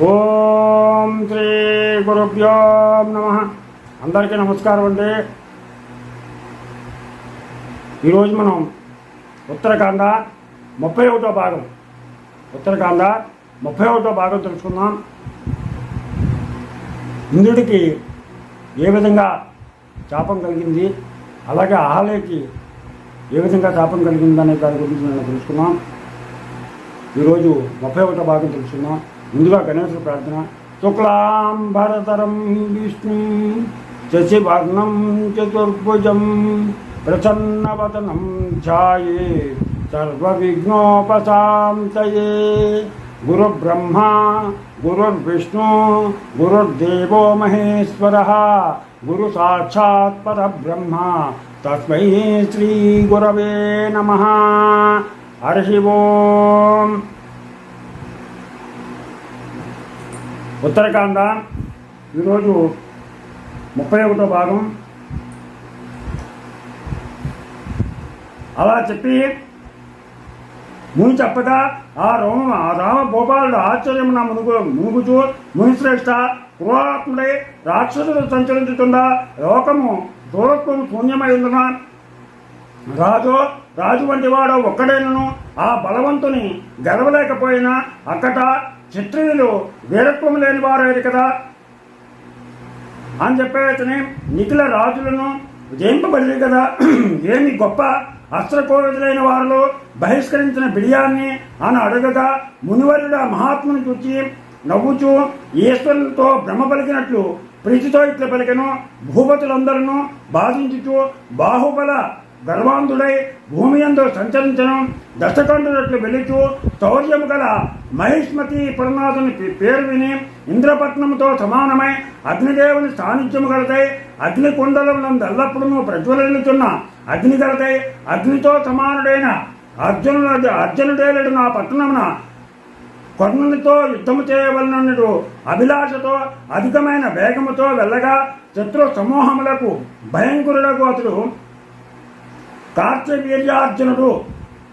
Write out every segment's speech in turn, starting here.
ఓం శ్రీ గురుభ్యో నమ. అందరికీ నమస్కారం అండి. ఈరోజు మనం ఉత్తరాఖండ ముప్పై ఒకటో భాగం ఉత్తరాఖండ ముప్పై ఒకటో భాగం తెలుసుకుందాం. ఇంద్రుడికి ఏ విధంగా శాపం కలిగింది అలాగే ఆహలేకి ఏ విధంగా శాపం కలిగిందనే దాని గురించి మనం తెలుసుకున్నాం ఈరోజు ముప్పై ఒకటో భాగం తెలుసుకుందాం. हिंदवा गणेश प्रार्थना। शुक्लाम्बरतरं विष्णुं चतुर्भुज प्रसन्न वतनम ध्याये, सर्वविघ्नोपशान्तये। गुरुब्रह्मा, गुरुर्विष्णु गुरु साक्षात् गुरुसाक्षात् तस्म श्री श्रीगुरवे नमः। हर शिव ఉత్తరాఖండ ఈరోజు ముప్పై ఒకటో భాగం. అలా చెప్పి ముని చెప్పగా ఆ రోమ ఆ రామ గోపాలుడు ఆశ్చర్యం నా మునుగు మునుగుచు మునిశ్రేష్ట క్రూరాత్ముడై రాక్షసుడు సంచరించుతుందా లోకము దూరత్వం శూన్యమై రాజు రాజు వంటి వాడు ఒక్కడైనను ఆ బలవంతుని గెలవలేకపోయినా అక్కట క్షత్రియులు వీరత్వం లేని వారు కదా. అని చెప్పేతని నిఖిల రాజులను జయింపబడింది కదా. ఏమి గొప్ప అస్త్రకోవిదులైన వారిలో బహిష్కరించిన బిడియాన్ని అని అడగగా మునివరుడు ఆ మహాత్ముని చూచి నవ్వుచూ ఈశ్వరునితో భ్రమ పలికినట్లు ప్రీతితో ఇట్ల పలికను. భూపతులందరూ బాధించుచు బాహుబల గర్వాంధుడై భూమి ఎందు సంచరించను. దశకండునట్లు వెలుచు శౌర్యము గల మహిష్మతి పురనాథుని పేరు విని ఇంద్రపట్నముతో సమానమై అగ్నిదేవుని సాన్నిధ్యము గలదై అగ్ని కుండలమునందు ఎల్లప్పుడూ ప్రజ్వలిల్లుచున్న అగ్ని గలదై అగ్నితో సమానుడైన అర్జునుడు అర్జునుడేలుడు నా పట్టణమున కర్ణునితో యుద్ధము చేయవలనడు అభిలాషతో అధికమైన వేగముతో వెళ్ళగా శత్రు సమూహములకు భయంకరుడకు అతడు కార్తవీర్యార్జునుడు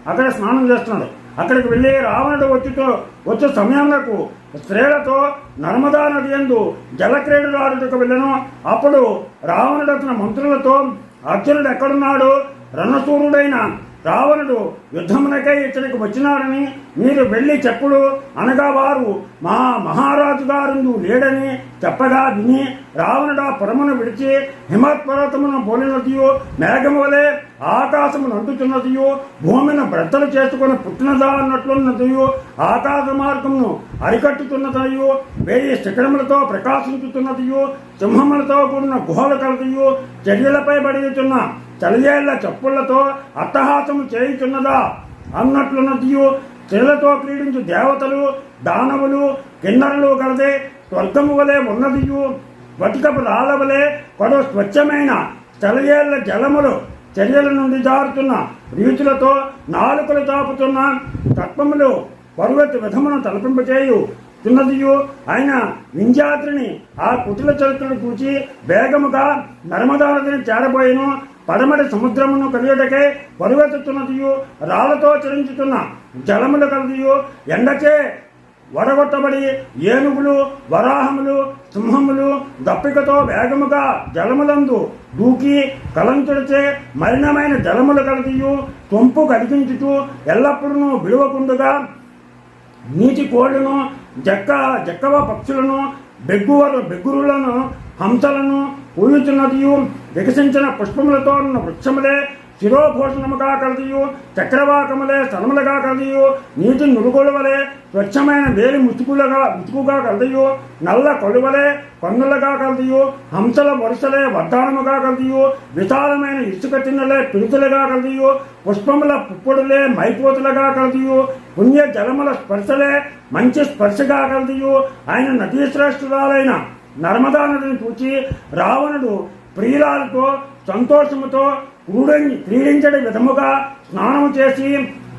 అక్కడ స్నానం చేస్తున్నాడు. అక్కడికి వెళ్ళి రావణుడు వచ్చితో వచ్చే సమయంలో స్త్రీలతో నర్మదా నది ఎందు జలక్రీడలాడుటకు వెళ్ళను. అప్పుడు రావణుడు అతని మంత్రులతో అర్జునుడు ఎక్కడున్నాడు? రణసూరుడైన రావణుడు యుద్ధమునకై ఇతనికి వచ్చినాడని మీరు వెళ్ళి చెప్పుడు అనగా వారు మా మహారాజు గారు లేడని చెప్పగా విని రావణుడు ఆ పురమును విడిచి హిమత్పర్వతమును పోలినదియో మేఘము వలె ఆకాశమును భూమిని బ్రద్దలు చేసుకుని పుట్టినదా అన్నట్లున్నదియు ఆకాశ మార్గమును అరికట్టుతున్నదయు వేయి శిఖరములతో ప్రకాశించుతున్నదియు సింహములతో కూడిన గుహలు కలదియు చర్యలపై పడియుచున్న చలియేళ్ళ చెప్పులతో అట్టహాసము చేయుచున్నదా? అన్నట్లున్నదియు స్త్రీలతో క్రీడించు దేవతలు దానవులు కిన్నరులు కలదే స్వర్గము వలె ఉన్నదియు. బతికపు రాళ్ళ వలె కొడు స్వచ్ఛమైన చలియేళ్ళ జలములు చర్యల నుండి జారుతున్న రీతులతో నాలుకలు తాపుతున్న తత్వములు పర్వత విధమును తలపింపచేయు తున్నదియు. ఆయన వింజాత్రిని ఆ కుటిల చరిత్రను కూచి వేగముగా నర్మదానదిని చేరబోయేను. పడమటి సముద్రమును కలియుటకే పరువెత్తుతున్నదియు రాళ్ళతో చరించుతున్న జలములు కలదియు ఎండచే వడగొట్టబడి ఏనుగులు వరాహములు సింహములు దప్పికతో వేగముగా జలములందు దూకి కలంచుడిచే మలినమైన జలములు కలదియు తొంపు కదిగించుచు ఎల్లప్పుడూ విలువకుండగా నీటి కోళ్ళను జక్క జక్కవ పక్షులను బెగ్గువరు బెగ్గురులను హంసలను పూజించున్నదియు వికసించిన పుష్పములతో ఉన్న వృక్షములే శిరోభూషణముగా కలదియు చక్రవాకములే స్థలములుగా కలదియు నీటి నురుగుల స్వచ్ఛమైన వేలి ముసుగులుగా ముసుగుగా కలదియు నల్ల కొలువలే కొన్నులుగా కలదియు హంసల వరుసలే వడ్డానముగా కలదియు విశాలమైన ఇసుక తిన్నలే పిలుతులుగా కలదియు పుష్పముల పుప్పుడులే మైపోతులుగా కలదియు పుణ్య జలముల స్పర్శలే మంచి స్పర్శగా కలదియు ఆయన నదీశ్రేష్ఠురాలైన నర్మదా నదిని చూచి రావణుడు ప్రియురాలతో సంతోషముతో క్రీడి క్రీడించడి విధముగా స్నానం చేసి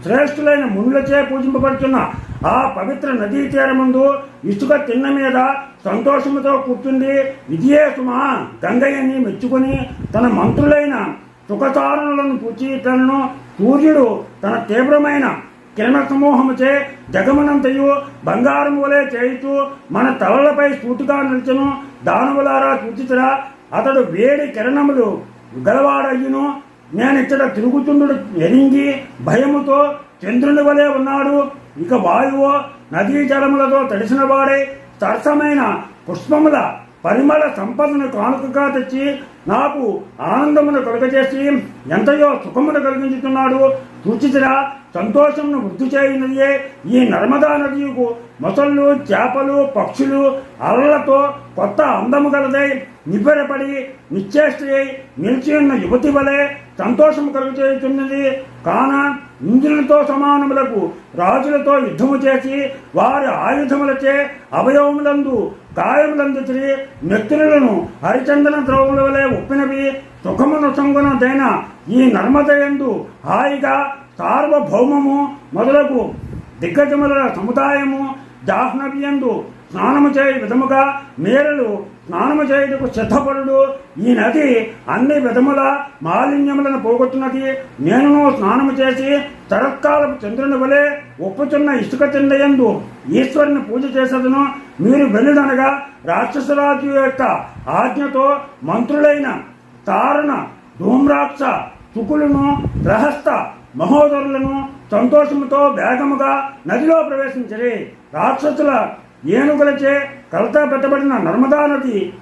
శ్రేష్ఠులైన మునులచే పూజింపబడుతున్న ఆ పవిత్ర నదీ తీరముందు ఇసుక తిన్న మీద సంతోషముతో కూర్చుంది విజయేసుమ సుమా గంగయ్యని మెచ్చుకొని తన మంత్రులైన సుఖతారణులను పూచి తనను సూర్యుడు తన తీవ్రమైన కిరణ సమూహముచే జగమనంతయు బంగారం వలె చేయుచు మన తలలపై సూటిగా నిలిచను. దానవులారా చూచితరా అతడు వేడి కిరణములు గలవాడయ్యును. ఇచ్చట తిరుగుతుండు ఎరింగి భయముతో చంద్రుని వలె ఉన్నాడు. ఇక వాయువు నదీ జలములతో తడిసిన వాడే. సరసమైన పుష్పముల పరిమళ సంపదను కానుకగా తెచ్చి నాకు ఆనందమును కలుగజేసి ఎంతయో సుఖమును కలిగించుతున్నాడు. సూచితిరా సంతోషంను వృద్ధి చేయనదియే ఈ నర్మదా నదికు మొసళ్ళు చేపలు పక్షులు అలలతో కొత్త అందము గలదై నిబ్బరపడి నిశ్చేష్టి నిలిచి ఉన్న యువతి వలె సంతోషము కలుగజేస్తున్నది కాన ఇంద్రులతో సమానములకు రాజులతో యుద్ధము చేసి వారి ఆయుధములచే అవయవములందు గాయములందు తిరిగి నెత్తులను హరిచందన ద్రవముల వలె ఉప్పినవి సుఖమును సంగునదైన ఈ నర్మదయందు హాయిగా సార్వభౌమము మొదలగు దిగ్గజముల సముదాయము దాహ్నవ్యందు స్నానము చేయ విధముగా మేరలు స్నానము చేయుటకు సిద్ధపడు ఈ నది అన్ని విధముల మాలిన్యములను పోగొట్టున్నది. నేను స్నానము చేసి శరత్కాలపు చంద్రుని వలె ఒప్పుచున్న ఇసుక తిండయందు ఈశ్వరుని పూజ చేసేదను. మీరు వెళ్ళుననగా రాక్షసరాజు యొక్క ఆజ్ఞతో మంత్రులైన తారణ ధూమ్రాక్ష తుకులను గ్రహస్థ మహోదరులను సంతోషముతో వేగముగా నదిలో ప్రవేశించరి. రాక్షసుల ఏనుగులచే కలత పెట్టబడిన నర్మదా నది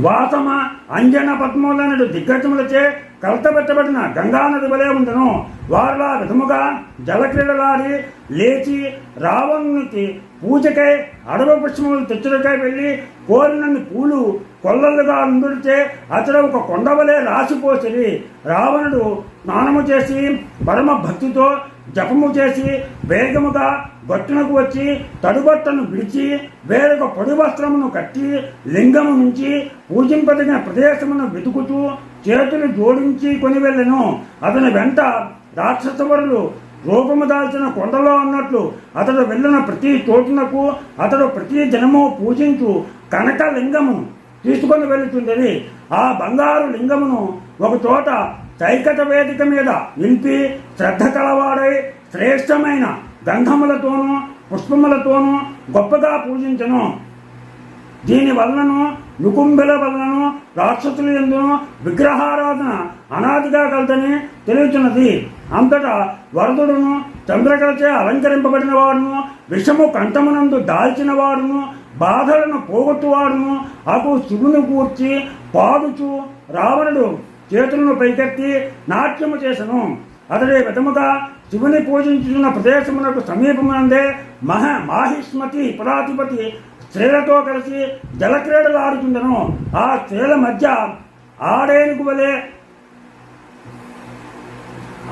వాసమ అంజన పద్మములనడు దిగ్గజములచే కలతబెట్టబడిన గంగానది వలె ఉండను. వారిలా విధముగా జలక్రీడలాడి లేచి రావణునికి పూజకై అడవ పుష్పములు తెచ్చులకై వెళ్ళి కోరినన్ని పూలు కొల్లలుగా అందుడితే అతడు ఒక కొండవలే రాసిపోసిరి. రావణుడు స్నానము చేసి పరమ భక్తితో జపము చేసి వేగముగా గట్టునకు వచ్చి తడుబట్టను విడిచి వేరొక పొడి వస్త్రమును కట్టి లింగము నుంచి పూజింపదగిన ప్రదేశమును వెతుకుతూ చేతులు జోడించి కొని వెళ్ళెను. అతని వెంట రాక్షసవరులు రూపము దాల్చిన కొండలో ఉన్నట్లు అతడు వెళ్ళిన ప్రతి చోటునకు అతడు ప్రతి జనము పూజించు కనక లింగము తీసుకొని వెళుతుండేది ఆ బంగారు లింగమును ఒక చోట వేదిక మీద నింపి శ్రద్ధ కలవాడై శ్రేష్టమైన గంధములతోనూ పుష్పములతోనూ గొప్పగా పూజించను. దీని వలనను నుకుంబెల వలనను రాక్షసుల ఎందును విగ్రహారాధన అనాదిగా కలదని తెలియచున్నది. అంతటా వరదుడును చంద్రకలచే అలంకరింపబడిన వాడును విషము కంఠమునందు దాల్చిన వాడును బాధలను పోగొట్టువాడును. అకు శివుని కూర్చి పాడుచు రావణుడు చేతులను పైకెత్తి నాట్యము చేసను. అతడి విధముగా శివుని పూజించున్న ప్రదేశమునకు సమీపమునందే మహ మాహిష్మతి పురాధిపతి స్త్రీలతో కలిసి జలక్రీడలు ఆడుతుండను ఆ స్త్రీల మధ్య ఆడేనుగు వలె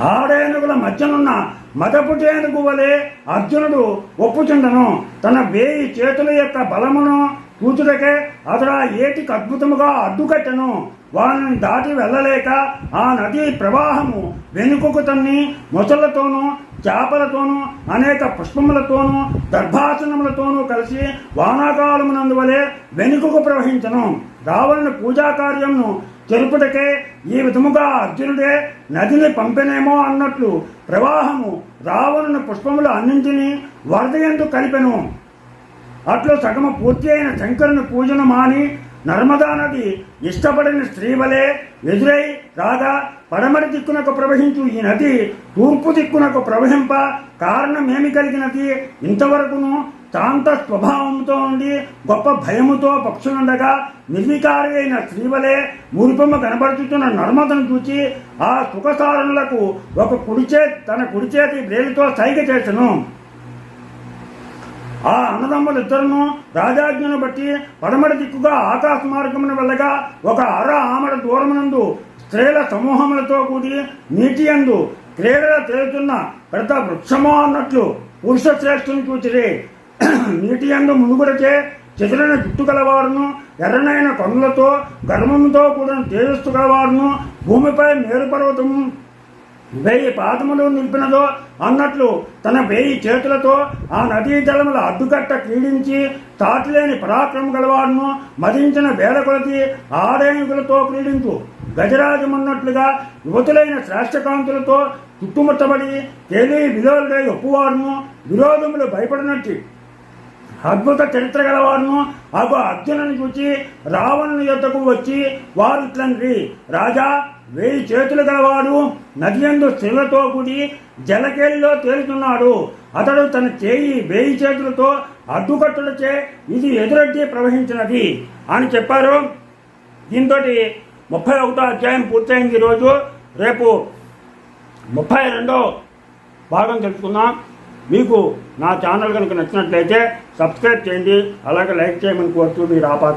ఆడేనుగుల మధ్యనున్న మదపుటేనుగు వలె అర్జునుడు ఒప్పుచుండను. తన వేయి చేతుల యొక్క బలమును కూతురకే అతడు ఆ ఏటికి అద్భుతముగా అడ్డుకట్టెను. వారిని దాటి వెళ్ళలేక ఆ నదీ ప్రవాహము వెనుకకు తన్ని మొసళ్ళతోనూ చేపలతోనూ అనేక పుష్పములతోనూ గర్భాసనములతోనూ కలిసి వానాకాలమునందువలే వెనుకకు ప్రవహించను. రావణుని పూజా కార్యమును చెరుపుటకే ఈ విధముగా అర్జునుడే నదిని పంపెనేమో అన్నట్లు ప్రవాహము రావణుని పుష్పములు అన్నింటినీ వరదయందు కలిపెను. అట్లు సగము పూర్తి అయిన శంకరుని పూజను మాని నర్మదా నది ఇష్టపడిన స్త్రీ వలె ఎదురై రాగా పడమర దిక్కునకు ప్రవహించు ఈ నది తూర్పు దిక్కునకు ప్రవహింప కారణమేమి కలిగినది? ఇంతవరకును శాంత స్వభావంతో ఉండి గొప్ప భయముతో పక్షులుండగా నిర్వికారి అయిన శ్రీవలే మురిపమ్మ కనబడుతున్న నర్మదను చూచి ఆ సుఖసారణులకు ఒక కుడిచే తన కుడిచేతి చేతి సైగ చేసను. ఆ అన్నదమ్ములిద్దరును రాజాజ్ఞను బట్టి పడమర దిక్కుగా ఆకాశ మార్గమున వెళ్ళగా ఒక అర ఆమడ దూరమునందు స్త్రీల సమూహములతో కూడి నీటి యందు క్రీడల తేలుతున్న పెద్ద వృక్షమో అన్నట్లు పురుష శ్రేష్ఠుని చూచిరి నీటి యందు మునుగురచే చెదిరిన జుట్టు గలవారును ఎర్రనైన కన్నులతో గర్భముతో కూడిన తేజస్సు గలవారును భూమిపై మేరు పర్వతము వెయ్యి పాదములు నింపినదో అన్నట్లు తన వెయ్యి చేతులతో ఆ నదీ జలముల అడ్డుకట్ట క్రీడించి తాటిలేని పరాక్రమం గలవాడును మదించిన వేల కొలది ఆరేణుగులతో క్రీడించు. గజరాజమన్నట్లుగా యువతులైన శ్రేష్టకాంతులతో చుట్టుముట్టబడి తేలి విలువలుగా ఒప్పువారును విరోధములు భయపడినట్టు. అద్భుత చరిత్ర గలవారును అగు అర్జునుని చూచి రావణుని యొద్దకు వచ్చి వారు తండ్రి రాజా వేయి చేతులు గలవాడు నదియందు స్త్రీలతో కూడి జలకేలిలో తేలుతున్నాడు అతడు తన చేయి వేయి చేతులతో అడ్డుకట్టులచే ఇది ఎదురొడ్డి ప్రవహించినది. అని చెప్పారు. దీంతో ముప్పై ఒకటో అధ్యాయం పూర్తయింది ఈరోజు. రేపు ముప్పై రెండో భాగం తెలుసుకుందాం. మీకు నా ఛానల్ కనుక నచ్చినట్లయితే సబ్స్క్రైబ్ చేయండి అలాగే లైక్ చేయమని కోరుతూ మీరు ఆపాత